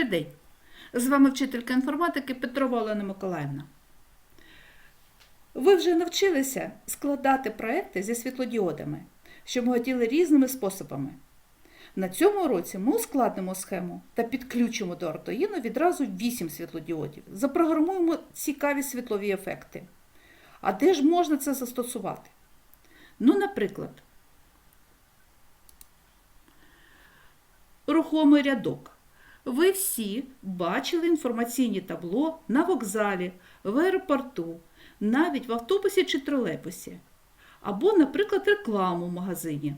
Добрий день! З вами вчителька інформатики Петрова Олена Миколаївна. Ви вже навчилися складати проекти зі світлодіодами, що ми хотіли різними способами. На цьому уроці ми ускладнимо схему та підключимо до Arduino відразу 8 світлодіодів. Запрограмуємо цікаві світлові ефекти. А де ж можна це застосувати? Ну, наприклад, рухомий рядок. Ви всі бачили інформаційні табло на вокзалі, в аеропорту, навіть в автобусі чи тролейбусі. Або, наприклад, рекламу в магазині.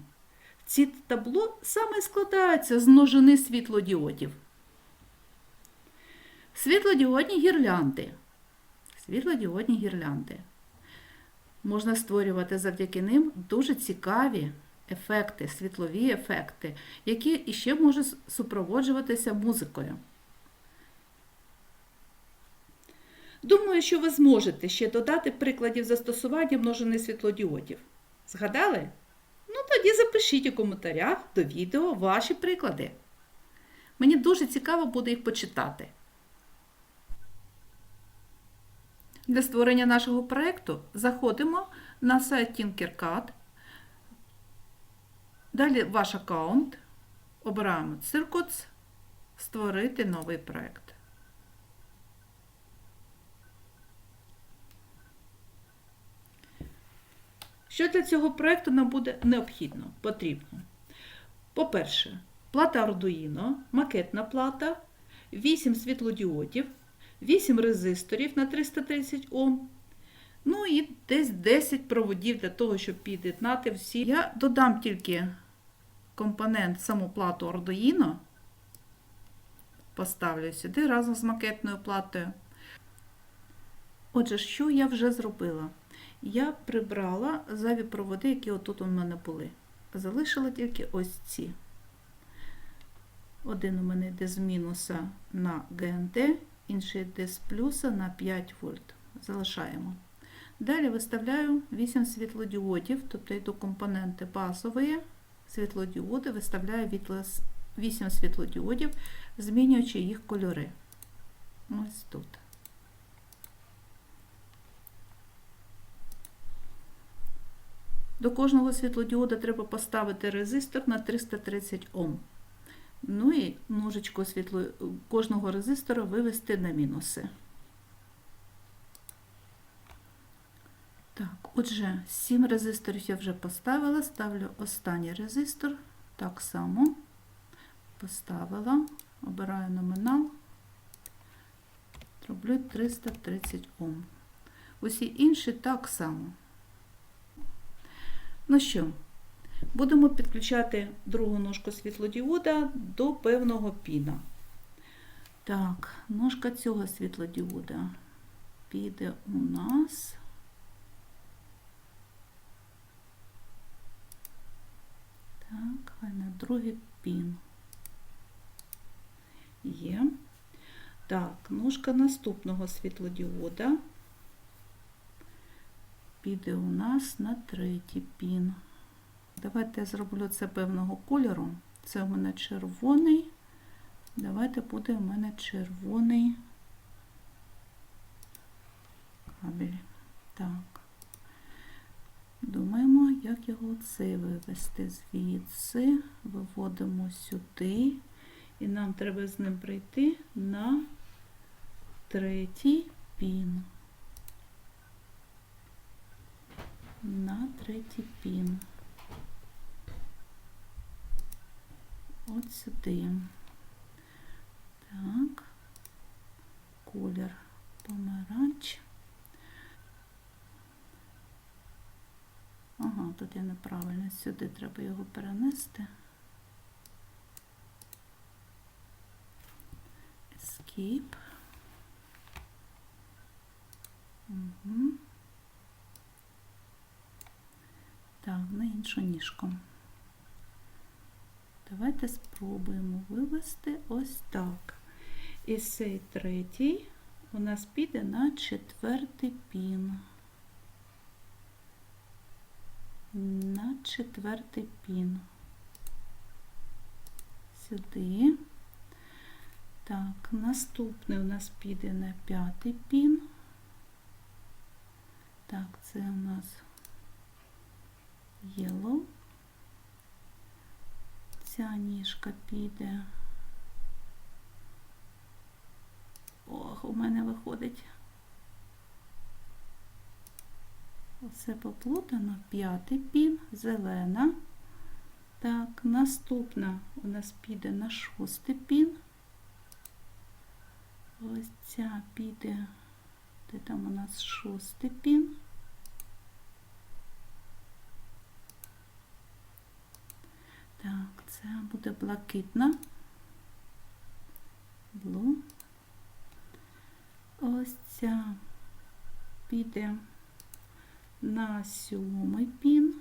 Ці табло саме складаються з множини світлодіодів. Світлодіодні гірлянди. Світлодіодні гірлянди. Можна створювати завдяки ним дуже цікаві ефекти, світлові ефекти, які іще можуть супроводжуватися музикою. Думаю, що ви зможете ще додати прикладів застосування множини світлодіодів. Згадали? Ну, тоді запишіть у коментарях до відео ваші приклади. Мені дуже цікаво буде їх почитати. Для створення нашого проєкту заходимо на сайт Tinkercad. Далі ваш аккаунт. Обираємо Circuits, створити новий проєкт. Що для цього проєкту нам буде необхідно, потрібно? По-перше, плата Arduino, макетна плата, 8 світлодіодів, 8 резисторів на 330 Ом, ну і десь 10 проводів для того, щоб під'єднати всі. Я додам тільки компонент саму плату Arduino, поставлю сюди разом з макетною платою. Отже, що я вже зробила? Я прибрала зайві проводи, які отут у мене були. Залишила тільки ось ці. Один у мене йде з мінуса на ГНТ, інший йде з плюса на 5 вольт. Залишаємо. Далі виставляю 8 світлодіодів, тобто йду компоненти базові, світлодіоди, виставляю 8 світлодіодів, змінюючи їх кольори. Ось тут. До кожного світлодіода треба поставити резистор на 330 Ом. Ну і ножичку світло... кожного резистора вивести на мінуси. Так, отже, 7 резисторів я вже поставила, ставлю останній резистор. Так само поставила, обираю номінал, роблю 330 Ом. Усі інші так само. Ну що, будемо підключати другу ножку світлодіода до певного піна. Так, ножка цього світлодіода піде у нас. Так, хай на другий пін. Є. Так, ножка наступного світлодіода піде у нас на третій пін. Давайте я зроблю це певного кольору. Це у мене червоний. Давайте буде у мене червоний кабель. Так. Як його цей вивести звідси. Виводимо сюди. І нам треба з ним прийти на третій пін. на третій пін. От сюди. Так, колір помаранч. Тут я неправильно, сюди треба його перенести. Escape. Угу. Так, на іншу ніжку. Давайте спробуємо вивести ось так. І цей третій у нас піде на четвертий пін. На четвертий пін. Сюди. Так, наступний у нас піде на п'ятий пін. Так, це у нас yellow. Ця ніжка піде. Ох, у мене виходить. Оце поплутано. П'ятий пін, зелена. Так, наступна у нас піде на шостий пін. Ось ця піде, де там у нас шостий пін. Так, це буде блакитна. Блу. Ось ця піде на сьомий пін.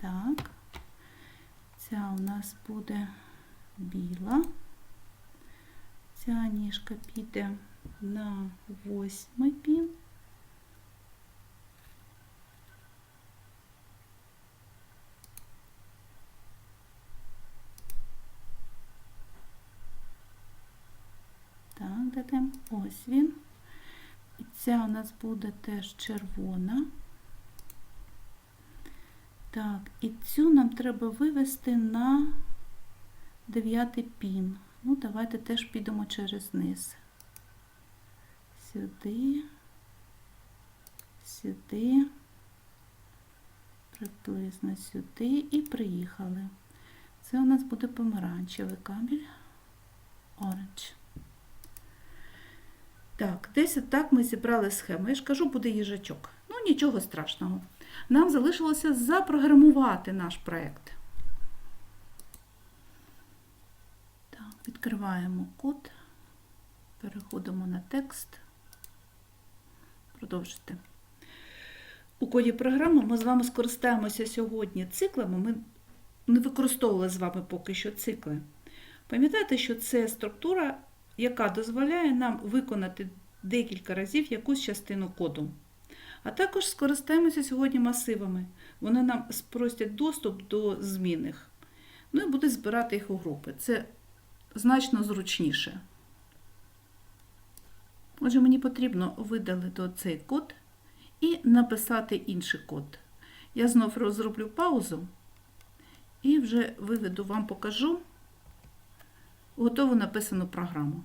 Так, ця у нас буде біла. Ця ніжка піде на восьмий пін. Так. Ось він. І ця у нас буде теж червона. Так, і цю нам треба вивести на дев'ятий пін. Ну, давайте теж підемо через низ. Сюди, сюди, приблизно сюди і приїхали. Це у нас буде помаранчевий кабель. Оранж. Так, десь отак ми зібрали схему. Я ж кажу, буде їжачок. Ну, нічого страшного. Нам залишилося запрограмувати наш проєкт. Так, відкриваємо код, переходимо на текст. Продовжити. У коді програми ми з вами скористаємося сьогодні циклами. Ми не використовували з вами поки що цикли. Пам'ятаєте, що це структура, яка дозволяє нам виконати декілька разів якусь частину коду. А також скористаємося сьогодні масивами. Вони нам спростять доступ до змінних. Ну і буде збирати їх у групи. Це значно зручніше. Отже, мені потрібно видалити цей код і написати інший код. Я знов розроблю паузу і вже виведу вам покажу готову написану програму.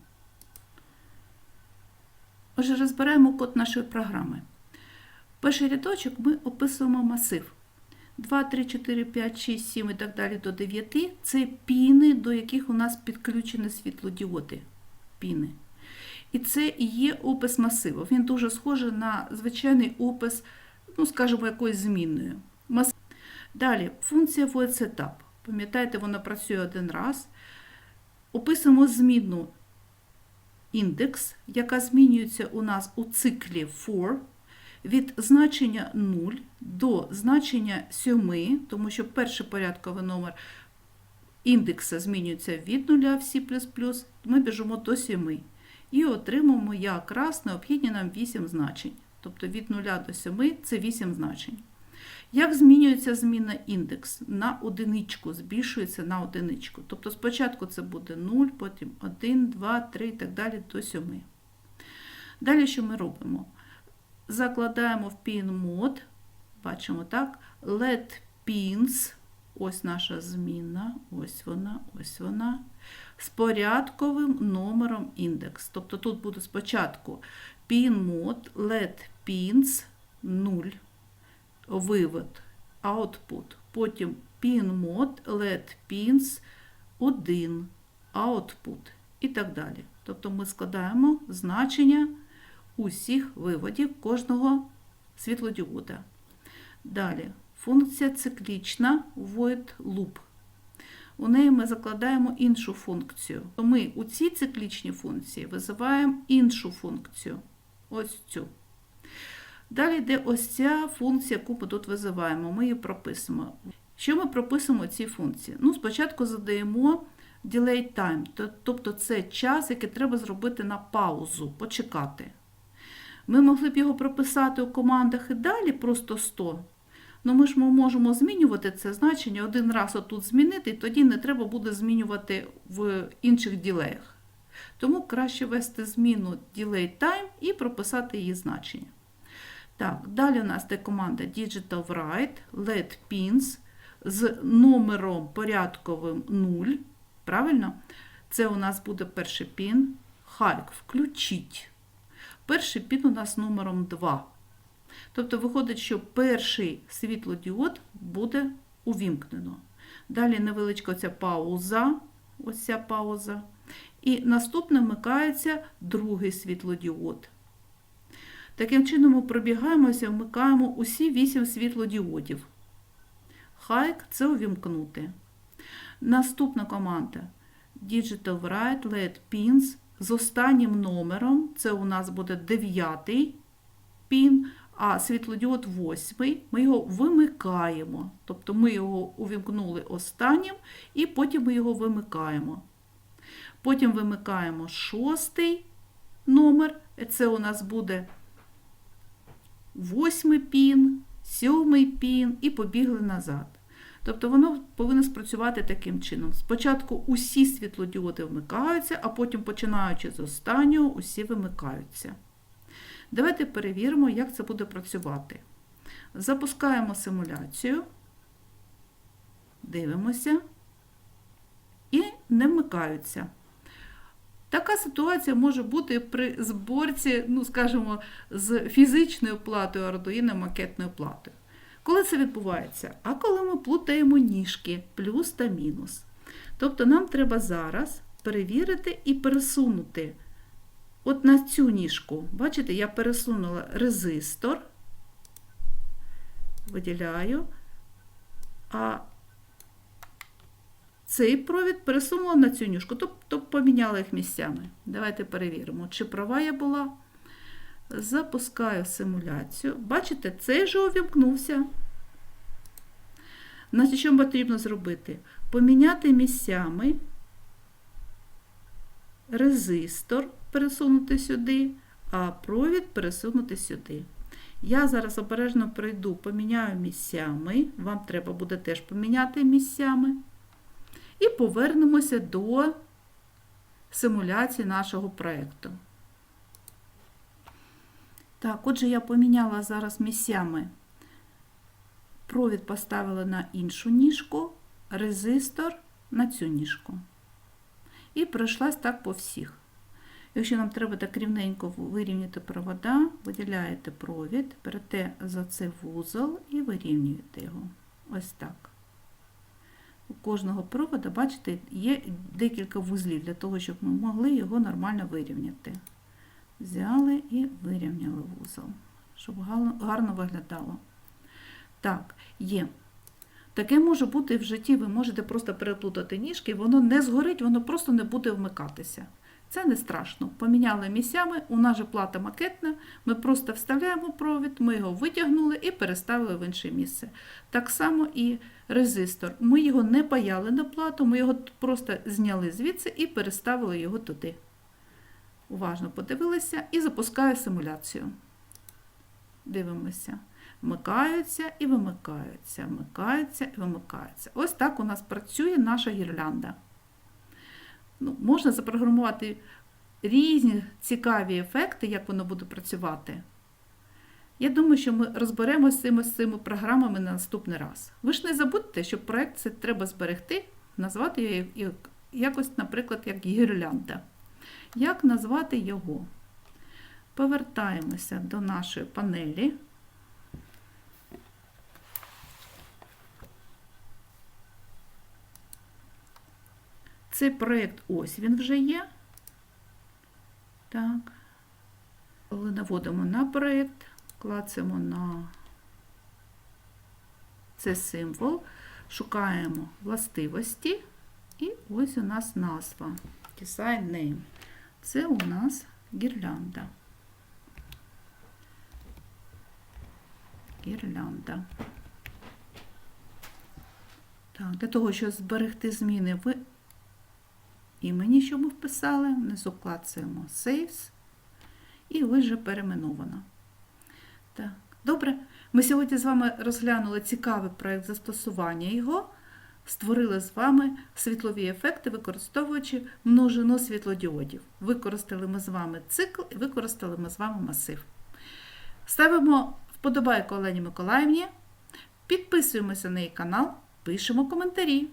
Отже, розбираємо код нашої програми. Перший рядочок ми описуємо масив. 2, 3, 4, 5, 6, 7 і так далі до 9 це піни, до яких у нас підключені світлодіоди. Піни. І це і є опис масиву. Він дуже схожий на звичайний опис, ну, скажімо, якоюсь змінною. Далі, функція void setup. Пам'ятаєте, вона працює один раз. Описуємо змінну індекс, яка змінюється у нас у циклі for від значення 0 до значення 7, тому що перший порядковий номер індекса змінюється від 0 в C++, ми біжимо до 7 і отримаємо якраз необхідні нам 8 значень. Тобто від 0 до 7 це 8 значень. Як змінюється зміна індекс? На одиничку, збільшується на одиничку. Тобто спочатку це буде 0, потім 1, 2, 3 і так далі до 7. Далі що ми робимо? Закладаємо в pin-мод, бачимо так, let pins, ось наша зміна, ось вона, ось вона, з порядковим номером індекс. Тобто тут буде спочатку pin-мод, let pins 0 вивод, output. Потім pin-мод, let pins 1, output і так далі. Тобто ми складаємо значення усіх виводів кожного світлодіода. Далі, функція циклічна void loop. У неї ми закладаємо іншу функцію. Ми у цій циклічній функції визиваємо іншу функцію. Ось цю. Далі йде ось ця функція, яку ми тут визиваємо. Ми її прописуємо. Що ми прописуємо ці функції? Ну, Спочатку задаємо delay time, тобто це час, який треба зробити на паузу, почекати. Ми могли б його прописати у командах і далі просто 100. Ну ми ж ми можемо змінювати це значення один раз отут змінити, і тоді не треба буде змінювати в інших ділеях. Тому краще ввести зміну delay time і прописати її значення. Так, далі у нас є команда Digital Write, LED Pins з номером порядковим 0. Правильно? Це у нас буде перший пін. Хайк, включіть. Перший пін у нас номером 2. Тобто виходить, що перший світлодіод буде увімкнено. Далі невеличка ця пауза, ось ця пауза. І наступне вмикається другий світлодіод. Таким чином ми пробігаємося, вмикаємо усі 8 світлодіодів. Хайк це увімкнути. Наступна команда Digital Write LED Pins з останнім номером. Це у нас буде 9 пін, а світлодіод 8. Ми його вимикаємо. Тобто ми його увімкнули останнім і потім ми його вимикаємо. Потім вимикаємо шостий номер. Це у нас буде восьмий пін, сьомий пін і побігли назад. Тобто воно повинно спрацювати таким чином. Спочатку усі світлодіоди вмикаються, а потім, починаючи з останнього, усі вимикаються. Давайте перевіримо, як це буде працювати. Запускаємо симуляцію, дивимося і не вмикаються. Така ситуація може бути при зборці, ну, скажімо, з фізичною платою Arduino макетною платою. Коли це відбувається? А коли ми плутаємо ніжки плюс та мінус. Тобто нам треба зараз перевірити і пересунути от на цю ніжку. Бачите, я пересунула резистор, виділяю, а цей провід пересунула на цю ніжку, тобто поміняла їх місцями. Давайте перевіримо, чи права я була. Запускаю симуляцію. Бачите, цей же увімкнувся. Значить, що потрібно зробити? Поміняти місцями резистор пересунути сюди, а провід пересунути сюди. Я зараз обережно пройду, поміняю місцями. Вам треба буде теж поміняти місцями. І повернемося до симуляції нашого проєкту. Так, отже, я поміняла зараз місцями. Провід поставила на іншу ніжку, резистор на цю ніжку. І пройшлась так по всіх. Якщо нам треба так рівненько вирівняти провода, виділяєте провід, берете за цей вузол і вирівнюєте його. Ось так. У кожного провода, бачите, є декілька вузлів для того, щоб ми могли його нормально вирівняти. Взяли і вирівняли вузол, щоб гарно виглядало. Так, є. Таке може бути в житті, ви можете просто переплутати ніжки, воно не згорить, воно просто не буде вмикатися. Це не страшно. Поміняли місцями, у нас же плата макетна, ми просто вставляємо провід, ми його витягнули і переставили в інше місце. Так само і резистор. Ми його не паяли на плату, ми його просто зняли звідси і переставили його туди. Уважно подивилися і запускаю симуляцію. Дивимося. Вмикаються і вимикаються, вмикаються і вимикаються. Ось так у нас працює наша гірлянда. Ну, Можна запрограмувати різні цікаві ефекти, як воно буде працювати. Я думаю, що ми розберемося з цими, з цими програмами на наступний раз. Ви ж не забудьте, що проєкт це треба зберегти, назвати його якось, наприклад, як гірлянда. Як назвати його? Повертаємося до нашої панелі. Цей проєкт ось він вже є. Так. Коли наводимо на проєкт, клацаємо на цей символ, шукаємо властивості, і ось у нас назва. Design name. Це у нас гірлянда. Гірлянда. Так, для того, щоб зберегти зміни в імені, що ми вписали, внизу клацаємо Saves і ось же перейменовано. Так, добре. Ми сьогодні з вами розглянули цікавий проєкт застосування його, створили з вами світлові ефекти, використовуючи множину світлодіодів. Використали ми з вами цикл і використали ми з вами масив. Ставимо вподобайку Олені Миколаївні, підписуємося на її канал, пишемо коментарі.